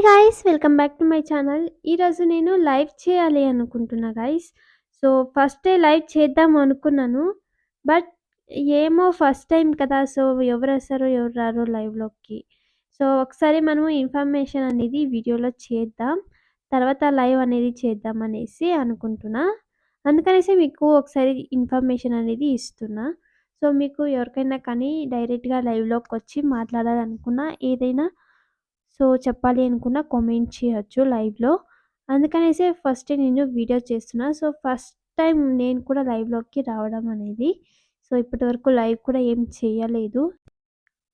Hi guys welcome back to my channel ఈరోజు నేను live చేయాలి అనుకుంటున్నా గాయస్ సో ఫస్టే లైవ్ చేద్దాం అనుకున్నాను. బట్ ఏమో ఫస్ట్ టైం కదా సో ఎవరు వస్తారో ఎవరు రారో లైవ్లోకి సో ఒకసారి మనము ఇన్ఫర్మేషన్ అనేది వీడియోలో చేద్దాం. తర్వాత లైవ్ అనేది చేద్దాం అనేసి అనుకుంటున్నా. అందుకనేసి మీకు ఒకసారి ఇన్ఫర్మేషన్ అనేది ఇస్తున్నా. సో మీకు ఎవరికైనా కానీ డైరెక్ట్గా లైవ్లోకి వచ్చి మాట్లాడాలనుకున్నా ఏదైనా సో చెప్పాలి అనుకున్న కామెంట్ చేయొచ్చు లైవ్లో. అందుకనేసి ఫస్ట్ నేను వీడియో చేస్తున్నా. సో ఫస్ట్ టైం నేను కూడా లైవ్లోకి రావడం అనేది. సో ఇప్పటి వరకు లైవ్ కూడా ఏం చేయలేదు.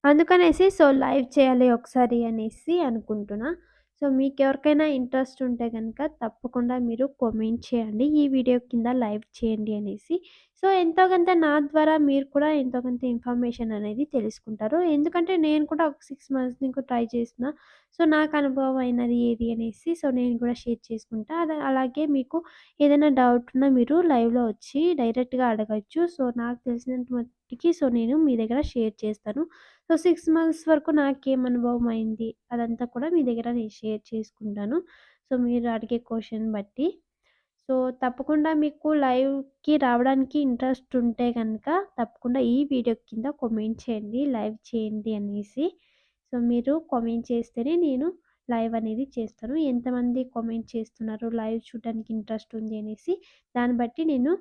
అందుకనేసి సో లైవ్ చేయాలి ఒకసారి అనేసి అనుకుంటున్నా. సో మీకు ఎవరికైనా ఇంట్రెస్ట్ ఉంటే కనుక తప్పకుండా మీరు కామెంట్ చేయండి. ఈ వీడియో కింద లైవ్ చేయండి అనేసి. సో ఎంతో కొంత నా ద్వారా మీరు కూడా ఎంతో కొంత ఇన్ఫర్మేషన్ అనేది తెలుసుకుంటారు. ఎందుకంటే నేను కూడా ఒక సిక్స్ మంత్స్ నుంచి ట్రై చేసిన. సో నాకు అనుభవం అయినది ఏది అనేసి సో నేను కూడా షేర్ చేసుకుంటా. అలాగే మీకు ఏదైనా డౌట్ ఉన్నా మీరు లైవ్లో వచ్చి డైరెక్ట్గా అడగచ్చు. సో నాకు తెలిసినంత మట్టికి సో నేను మీ దగ్గర షేర్ చేస్తాను. సో సిక్స్ మంత్స్ వరకు నాకేం అనుభవం అయింది అదంతా కూడా మీ దగ్గర నేను షేర్ చేసుకుంటాను. సో మీరు అడిగే క్వశ్చన్ బట్టి. సో తప్పకుండా మీకు లైవ్కి రావడానికి ఇంట్రెస్ట్ ఉంటే కనుక తప్పకుండా ఈ వీడియో కింద కామెంట్ చేయండి లైవ్ చేయండి అనేసి. సో మీరు కామెంట్ చేస్తేనే నేను లైవ్ అనేది చేస్తాను. ఎంతమంది కామెంట్ చేస్తున్నారు లైవ్ చూడడానికి ఇంట్రెస్ట్ ఉంది అనేసి దాన్ని బట్టి నేను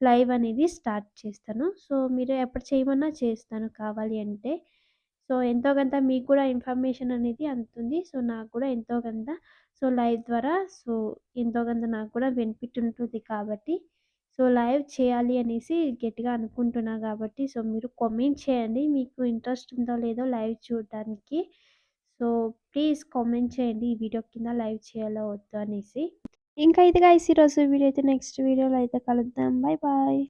లైవ్ అనేది స్టార్ట్ చేస్తాను. సో మీరు ఎప్పుడు చేయమన్నా చేస్తాను కావాలి అంటే సో ఎంతో కొంత మీకు కూడా ఇన్ఫర్మేషన్ అనేది అందుతుంది. సో నాకు కూడా ఎంతో కొంత సో లైవ్ ద్వారా సో ఎంతో కొంత నాకు కూడా బెనిఫిట్ ఉంటుంది కాబట్టి సో లైవ్ చేయాలి అనేసి గట్టిగా అనుకుంటున్నా కాబట్టి సో మీరు కామెంట్ చేయండి. మీకు ఇంట్రెస్ట్ ఉందో లేదో లైవ్ చూడడానికి. సో ప్లీజ్ కామెంట్ చేయండి ఈ వీడియో కింద లైవ్ చేయాలో వద్దు అనేసి. ఇంకా ఇది గాయస్ ఈరోజు వీడియో అయితే నెక్స్ట్ వీడియోలో అయితే కలుద్దాం. Bye bye